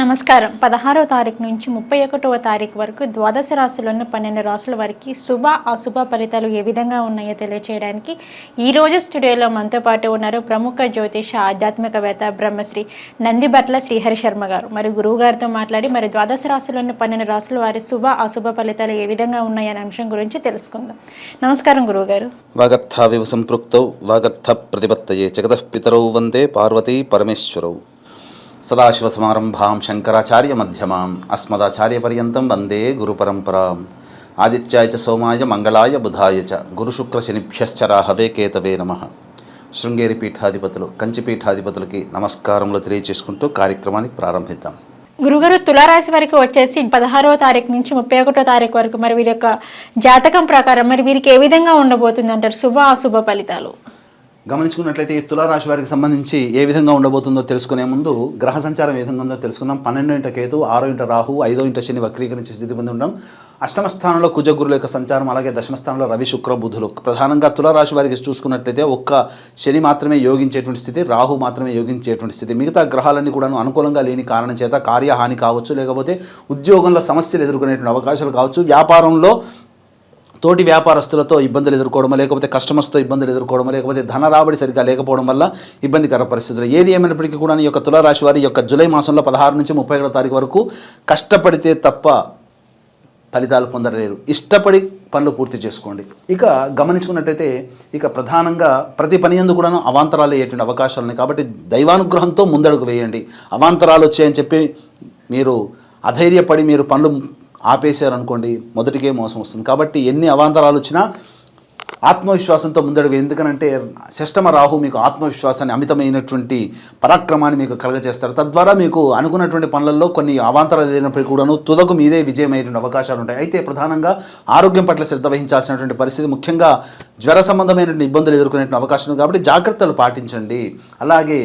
నమస్కారం. పదహారవ తారీఖు నుంచి ముప్పై ఒకటవ తారీఖు వరకు ద్వాదశ రాశులను పన్నెండు రాసుల వారికి శుభ అశుభ ఫలితాలు ఏ విధంగా ఉన్నాయో తెలియచేయడానికి ఈ రోజు స్టూడియోలో మనతో పాటు ఉన్నారు ప్రముఖ జ్యోతిష ఆధ్యాత్మికవేత్త బ్రహ్మశ్రీ నందిబట్ల శ్రీహరి శర్మ గారు. మరి గురువు గారితో మాట్లాడి మరి ద్వాదశ రాశులను పన్నెండు రాసుల వారి శుభ అశుభ ఫలితాలు ఏ విధంగా ఉన్నాయనే అంశం గురించి తెలుసుకుందాం. నమస్కారం గురువు గారు. వాగర్థావివ సంపృక్తౌ వాగర్థ ప్రతిపత్తయే జగతః పితరౌ వందే పార్వతీ పరమేశ్వరౌ. సదాశివసమారంభాం శంకరాచార్య మధ్యమాం అస్మదాచార్యపర్యంతం వందే గురుపరంపరాం ఆదిత్యాయ చ సోమాయ మంగళాయ బుధాయ చ గురుశుక్రశనిభ్యశ్చ రాహవే కేతవే నమ శృంగేరి పీఠాధిపతులు కంచి పీఠాధిపతులకి నమస్కారములు తెలియచేసుకుంటూ కార్యక్రమాన్ని ప్రారంభిద్దాం గురుగారు తులారాశి వారికి వచ్చేసి పదహారవ తారీఖు నుంచి ముప్పై ఒకటో తారీఖు వరకు మరి వీరి యొక్క జాతకం ప్రకారం మరి వీరికి ఏ విధంగా ఉండబోతుంది అంటారు శుభ అశుభ ఫలితాలు. గమనించుకున్నట్లయితే ఈ తులారాశి వారికి సంబంధించి ఏ విధంగా ఉండబోతుందో తెలుసుకునే ముందు గ్రహ సంచారం ఏ విధంగా ఉందో తెలుసుకుందాం. పన్నెండు ఇంట కేతు ఆరో ఇంట రాహు ఐదో ఇంట శని వక్రీకరించే స్థితి పొంది ఉండడం అష్టమ స్థానంలో కుజగురుల యొక్క సంచారం అలాగే దశమ స్థానంలో రవి శుక్ర బుధులు. ప్రధానంగా తులారాశి వారికి చూసుకున్నట్లయితే ఒక్క శని మాత్రమే యోగించేటువంటి స్థితి రాహు మాత్రమే యోగించేటువంటి స్థితి. మిగతా గ్రహాలన్నీ కూడాను అనుకూలంగా లేని కారణం చేత కార్యహాని కావచ్చు లేకపోతే ఉద్యోగంలో సమస్యలు ఎదుర్కొనేటువంటి అవకాశాలు కావచ్చు. వ్యాపారంలో తోటి వ్యాపారస్తులతో ఇబ్బందులు ఎదుర్కోవడమో లేకపోతే కస్టమర్స్తో ఇబ్బందులు ఎదుర్కోవడమో లేకపోతే ధన రాబడి సరిగ్గా లేకపోవడం వల్ల ఇబ్బందికర పరిస్థితులు. ఏది ఏమైనప్పటికీ కూడా ఈ యొక్క తులారాశి వారి యొక్క జూలై మాసంలో పదహారు నుంచి ముప్పై ఏడో తారీఖు వరకు కష్టపడితే తప్ప ఫలితాలు పొందలేరు. ఇష్టపడి పనులు పూర్తి చేసుకోండి. ఇక గమనించుకున్నట్టయితే ఇక ప్రధానంగా ప్రతి పని ఎందు కూడాను అవాంతరాలు అయ్యేటువంటి అవకాశాలు ఉన్నాయి. కాబట్టి దైవానుగ్రహంతో ముందడుగు వేయండి. అవాంతరాలు వచ్చాయని చెప్పి మీరు అధైర్యపడి మీరు పనులు ఆపేశారనుకోండి మొదటికే మోసం వస్తుంది. కాబట్టి ఎన్ని అవాంతరాలు వచ్చినా ఆత్మవిశ్వాసంతో ముందడుగు. ఎందుకనంటే షష్టమ రాహు మీకు ఆత్మవిశ్వాసాన్ని అమితమైనటువంటి పరాక్రమాన్ని మీకు కలగజేస్తారు. తద్వారా మీకు అనుకున్నటువంటి పనులలో కొన్ని అవాంతరాలు లేనప్పటికీ కూడాను తుదకు మీదే విజయమైనటువంటి అవకాశాలు ఉంటాయి. అయితే ప్రధానంగా ఆరోగ్యం పట్ల శ్రద్ధ వహించాల్సినటువంటి పరిస్థితి ముఖ్యంగా జ్వర సంబంధమైనటువంటి ఇబ్బందులు ఎదుర్కొనేటువంటి అవకాశం కాబట్టి జాగ్రత్తలు పాటించండి. అలాగే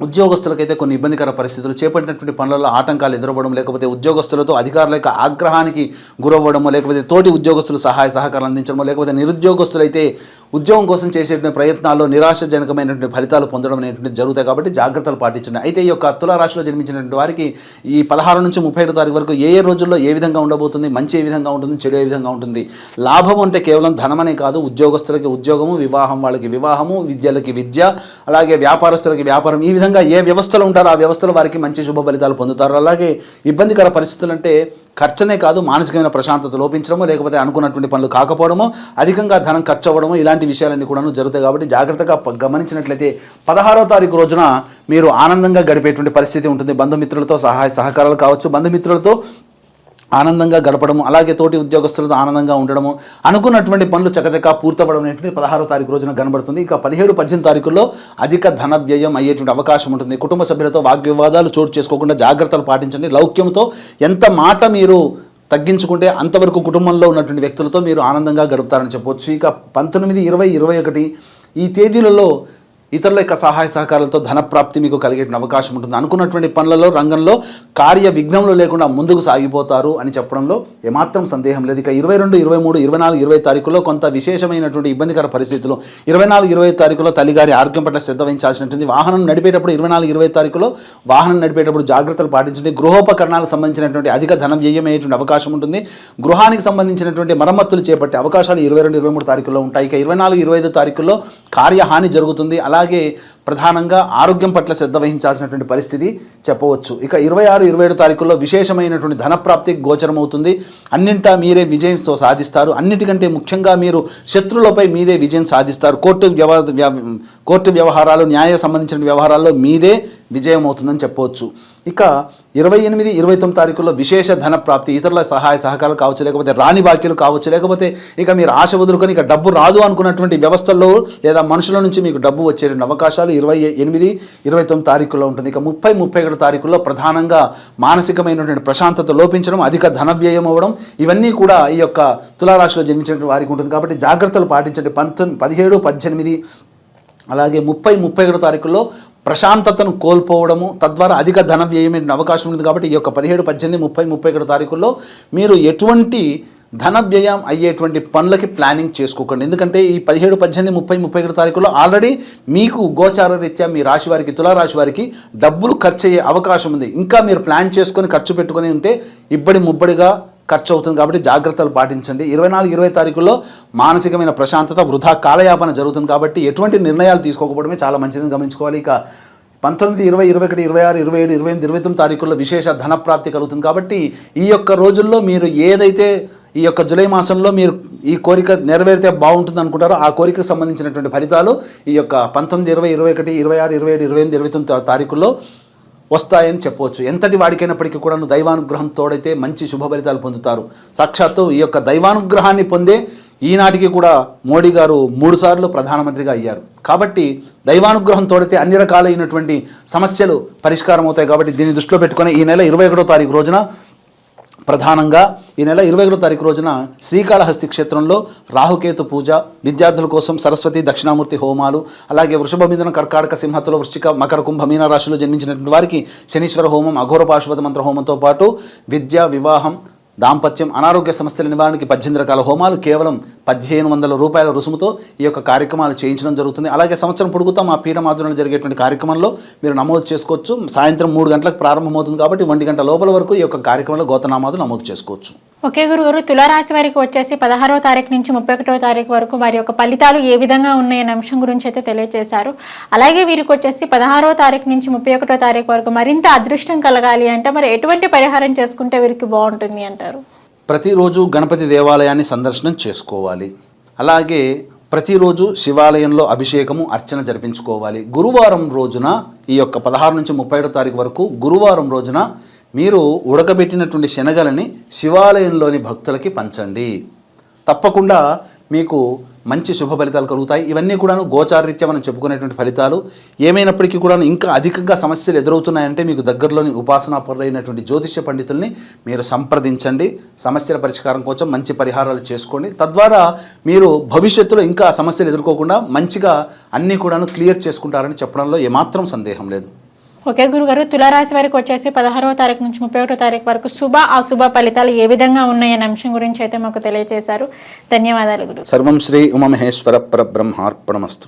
ఉద్యోగస్తులకైతే కొన్ని ఇబ్బందికర పరిస్థితులు చేపట్టినటువంటి పనులలో ఆటంకాలు ఎదురవ్వడం లేకపోతే ఉద్యోగస్తులతో అధికారుల యొక్క ఆగ్రహానికి గురవ్వడము లేకపోతే తోటి ఉద్యోగస్తులు సహాయ సహకారం అందించడము లేకపోతే నిరుద్యోగస్తులైతే ఉద్యోగం కోసం చేసేటువంటి ప్రయత్నాల్లో నిరాశజనకమైనటువంటి ఫలితాలు పొందడం అనేటువంటి జరుగుతాయి కాబట్టి జాగ్రత్తలు పాటించండి. అయితే ఈ యొక్క తులారాశిలో జన్మించినటువంటి వారికి ఈ పదహారు నుంచి ముప్పై ఐదు తారీఖు వరకు ఏ ఏ రోజుల్లో ఏ విధంగా ఉండబోతుంది మంచి ఏ విధంగా ఉంటుంది చెడు ఏ విధంగా ఉంటుంది? లాభం అంటే కేవలం ధనమనే కాదు ఉద్యోగస్తులకి ఉద్యోగము వివాహం వాళ్ళకి వివాహము విద్యలకి విద్య అలాగే వ్యాపారస్తులకి వ్యాపారం. ఈ విధంగా ఏ వ్యవస్థలు ఉంటారో ఆ వ్యవస్థలో వారికి మంచి శుభ ఫలితాలు పొందుతారు. అలాగే ఇబ్బందికర పరిస్థితులు అంటే ఖర్చనే కాదు మానసికమైన ప్రశాంతత లోపించడమో లేకపోతే అనుకున్నటువంటి పనులు కాకపోవడమో అధికంగా ధనం ఖర్చు అవ్వడమో ఇలాంటి విషయాలన్నీ కూడాను జరుగుతాయి కాబట్టి జాగ్రత్తగా గమనించినట్లయితే పదహారో తారీఖు రోజున మీరు ఆనందంగా గడిపేటువంటి పరిస్థితి ఉంటుంది. బంధుమిత్రులతో సహాయ సహకారాలు కావచ్చు. బంధుమిత్రులతో ఆనందంగా గడపడము అలాగే తోటి ఉద్యోగస్తులతో ఆనందంగా ఉండడము అనుకున్నటువంటి పనులు చకచకా పూర్తవడం అనేటువంటి పదహారో తారీఖు రోజున కనబడుతుంది. ఇక పదిహేడు పద్దెనిమిది తారీఖుల్లో అధిక ధన వ్యయం అయ్యేటువంటి అవకాశం ఉంటుంది. కుటుంబ సభ్యులతో వాగ్వివాదాలు చోటు చేసుకోకుండా జాగ్రత్తలు పాటించండి. లౌక్యంతో ఎంత మాట మీరు తగ్గించుకుంటే అంతవరకు కుటుంబంలో ఉన్నటువంటి వ్యక్తులతో మీరు ఆనందంగా గడుపుతారని చెప్పవచ్చు ఇక పంతొమ్మిది ఇరవై ఇరవై ఒకటి ఈ తేదీలలో ఇతరుల యొక్క సహాయ సహకారాలతో ధనప్రాప్తి మీకు కలిగే అవకాశం ఉంటుంది. అనుకున్నటువంటి పనులలో రంగంలో కార్య విఘ్నంలో లేకుండా ముందుకు సాగిపోతారు అని చెప్పడంలో ఏమాత్రం సందేహం లేదు. ఇక ఇరవై రెండు ఇరవై మూడు ఇరవై నాలుగు ఇరవై తారీఖులో కొంత విశేషమైనటువంటి ఇబ్బందికర పరిస్థితులు. ఇరవై నాలుగు ఇరవై తారీఖులో తల్లిగారి ఆరోగ్యం పట్ల శ్రద్ధ వహించాల్సినటువంటి వాహనం నడిపేటప్పుడు ఇరవై నాలుగు ఇరవై తారీఖులో వాహనం నడిపేటప్పుడు జాగ్రత్తలు పాటించండి. గృహోపకరణాలకు సంబంధించినటువంటి అధిక ధనం వ్యయమయ్యేటువంటి అవకాశం ఉంటుంది. గృహానికి సంబంధించినటువంటి మరమ్మతులు చేపట్టే అవకాశాలు ఇరవై రెండు ఇరవై మూడు తారీఖుల్లో ఉంటాయి. ఇక ఇరవై నాలుగు ఇరవై ఐదు తారీఖుల్లో కార్యహాని జరుగుతుంది. అలాగే ప్రధానంగా ఆరోగ్యం పట్ల శ్రద్ధ వహించాల్సినటువంటి పరిస్థితి చెప్పవచ్చు. ఇక ఇరవై ఆరు ఇరవై ఏడు తారీఖుల్లో విశేషమైనటువంటి ధనప్రాప్తి గోచరమవుతుంది. అన్నింటా మీరే విజయం సాధిస్తారు. అన్నిటికంటే ముఖ్యంగా మీరు శత్రులపై మీదే విజయం సాధిస్తారు. కోర్టు వ్యవ- కోర్టు వ్యవహారాలు న్యాయ సంబంధించిన వ్యవహారాల్లో మీదే విజయం అవుతుందని చెప్పవచ్చు. ఇక ఇరవై ఎనిమిది ఇరవై తొమ్మిది తారీఖుల్లో విశేష ధన ప్రాప్తి ఇతరుల సహాయ సహకారాలు కావచ్చు లేకపోతే రాణి బాకీలు కావచ్చు లేకపోతే ఇక మీరు ఆశ వదులుకొని ఇక డబ్బు రాదు అనుకున్నటువంటి వ్యవస్థల్లో లేదా మనుషుల నుంచి మీకు డబ్బు వచ్చేటువంటి అవకాశాలు ఇరవై ఎనిమిది ఇరవై తొమ్మిది తారీఖుల్లో ఉంటుంది. ఇక ముప్పై ముప్పై ఒకటి తారీఖుల్లో ప్రధానంగా మానసికమైనటువంటి ప్రశాంతత లోపించడం అధిక ధన వ్యయం అవ్వడం ఇవన్నీ కూడా ఈ యొక్క తులారాశిలో జన్మించినటువంటి వారికి ఉంటుంది. కాబట్టి జాగ్రత్తలు పాటించండి. పంతొమ్మిది పదిహేడు పద్దెనిమిది అలాగే ముప్పై ముప్పై ఒకటో తారీఖుల్లో ప్రశాంతతను కోల్పోవడము తద్వారా అధిక ధన వ్యయమైన అవకాశం ఉంది కాబట్టి ఈ యొక్క పదిహేడు పద్దెనిమిది ముప్పై ముప్పై ఒకటి తారీఖుల్లో మీరు ఎటువంటి ధన వ్యయం అయ్యేటువంటి పనులకి ప్లానింగ్ చేసుకోకండి. ఎందుకంటే ఈ పదిహేడు పద్దెనిమిది ముప్పై ముప్పై ఒకటి తారీఖులో ఆల్రెడీ మీకు గోచార రీత్యా మీ రాశి వారికి తులారాశి వారికి డబ్బులు ఖర్చు అయ్యే అవకాశం ఉంది. ఇంకా మీరు ప్లాన్ చేసుకొని ఖర్చు పెట్టుకొని ఉంటే ఇబ్బడి ముబ్బడిగా ఖర్చు అవుతుంది కాబట్టి జాగ్రత్తలు పాటించండి. ఇరవై నాలుగు ఇరవై తారీఖుల్లో మానసికమైన ప్రశాంతత వృధా కాలయాపన జరుగుతుంది కాబట్టి ఎటువంటి నిర్ణయాలు తీసుకోకపోవడమే చాలా మంచిదని గమనించుకోవాలి. ఇక పంతొమ్మిది ఇరవై ఇరవై ఒకటి ఇరవై ఆరు ఇరవై ఏడు ఇరవై ఎనిమిది ఇరవై తొమ్మిది తారీఖుల్లో విశేష ధనప్రాప్తి కలుగుతుంది కాబట్టి ఈ యొక్క రోజుల్లో మీరు ఏదైతే ఈ యొక్క జూలై మాసంలో మీరు ఈ కోరిక నెరవేరితే బాగుంటుంది అనుకుంటారో ఆ కోరికకు సంబంధించినటువంటి ఫలితాలు ఈ యొక్క పంతొమ్మిది ఇరవై ఇరవై ఒకటి ఇరవై ఆరు ఇరవై ఏడు ఇరవై ఎనిమిది ఇరవై తొమ్మిది తారీఖుల్లో వస్తాయని చెప్పవచ్చు. ఎంతటి వాడికైనప్పటికీ కూడా దైవానుగ్రహం తోడైతే మంచి శుభ ఫలితాలు పొందుతారు. సాక్షాత్తు ఈ యొక్క దైవానుగ్రహాన్ని పొందే ఈనాటికి కూడా మోడీ గారు మూడుసార్లు ప్రధానమంత్రిగా అయ్యారు. కాబట్టి దైవానుగ్రహం తోడితే అన్ని రకాలైనటువంటి సమస్యలు పరిష్కారం అవుతాయి కాబట్టి దీన్ని దృష్టిలో పెట్టుకొని ఈ నెల ఇరవై ఒకటో తారీఖు రోజున ప్రధానంగా ఈ నెల ఇరవై ఒకటో తారీఖు రోజున శ్రీకాళహస్తి క్షేత్రంలో రాహుకేతు పూజ విద్యార్థుల కోసం సరస్వతి దక్షిణామూర్తి హోమాలు అలాగే వృషభ మిథున కర్కాటక సింహతుల వృశ్చిక మకర కుంభ మీన రాశిలో జన్మించినటువంటి వారికి శనీశ్వర హోమం అఘోర పాశుపత మంత్ర హోమంతో పాటు విద్య వివాహం దాంపత్యం అనారోగ్య సమస్యల నివారణకి పద్దెనిమిది రకాల హోమాలు కేవలం పదిహేను వందల రూపాయల రుసుముతో ఈ యొక్క కార్యక్రమాలు చేయించడం జరుగుతుంది. అలాగే సంవత్సరం పొడుగుతా మా పీఠం ఆధ్వర్యంలో జరిగేటువంటి కార్యక్రమంలో మీరు నమోదు చేసుకోవచ్చు. సాయంత్రం మూడు గంటలకు ప్రారంభమవుతుంది కాబట్టి ఒంటి గంట లోపల వరకు ఈ యొక్క కార్యక్రమంలో గోతనామాలు నమోదు చేసుకోవచ్చు. ఒకే గురుగారు తులారాశి వారికి వచ్చేసి పదహారవ తారీఖు నుంచి ముప్పై ఒకటవ తారీఖు వరకు వారి యొక్క ఫలితాలు ఏ విధంగా ఉన్నాయనే అంశం గురించి అయితే తెలియజేశారు అలాగే వీరికి వచ్చేసి పదహారవ తారీఖు నుంచి ముప్పై ఒకటో తారీఖు వరకు మరింత అదృష్టం కలగాలి అంటే మరి ఎటువంటి పరిహారం చేసుకుంటే వీరికి బాగుంటుంది అంటారు ప్రతిరోజు గణపతి దేవాలయాన్ని సందర్శనం చేసుకోవాలి. అలాగే ప్రతిరోజు శివాలయంలో అభిషేకము అర్చన జరిపించుకోవాలి. గురువారం రోజున ఈ యొక్క పదహారు నుంచి ముప్పై ఏడో తారీఖు వరకు గురువారం రోజున మీరు ఉడకబెట్టినటువంటి శనగలని శివాలయంలోని భక్తులకి పంచండి. తప్పకుండా మీకు మంచి శుభ ఫలితాలు కలుగుతాయి. ఇవన్నీ కూడాను గోచారరీత్యా మనం చెప్పుకునేటువంటి ఫలితాలు. ఏమైనప్పటికీ కూడాను ఇంకా అధికంగా సమస్యలు ఎదురవుతున్నాయంటే మీకు దగ్గరలోని ఉపాసనా పరులైనటువంటి జ్యోతిష్య పండితుల్ని మీరు సంప్రదించండి. సమస్యల పరిష్కారం కోసం మంచి పరిహారాలు చేసుకోండి. తద్వారా మీరు భవిష్యత్తులో ఇంకా సమస్యలు ఎదుర్కోకుండా మంచిగా అన్నీ కూడాను క్లియర్ చేసుకుంటారని చెప్పడంలో ఏమాత్రం సందేహం లేదు. ఓకే గురుగారు తులారాశి వారికి వచ్చేసి పదహారవ తారీఖు నుంచి ముప్పై ఒకటో తారీఖు వరకు శుభ అశుభ ఫలితాలు ఏ విధంగా ఉన్నాయనే అంశం గురించి అయితే మాకు తెలియజేశారు. ధన్యవాదాలు గురు సర్వం శ్రీ ఉమమహేశ్వర పరబ్రహ్మార్పణమస్తు.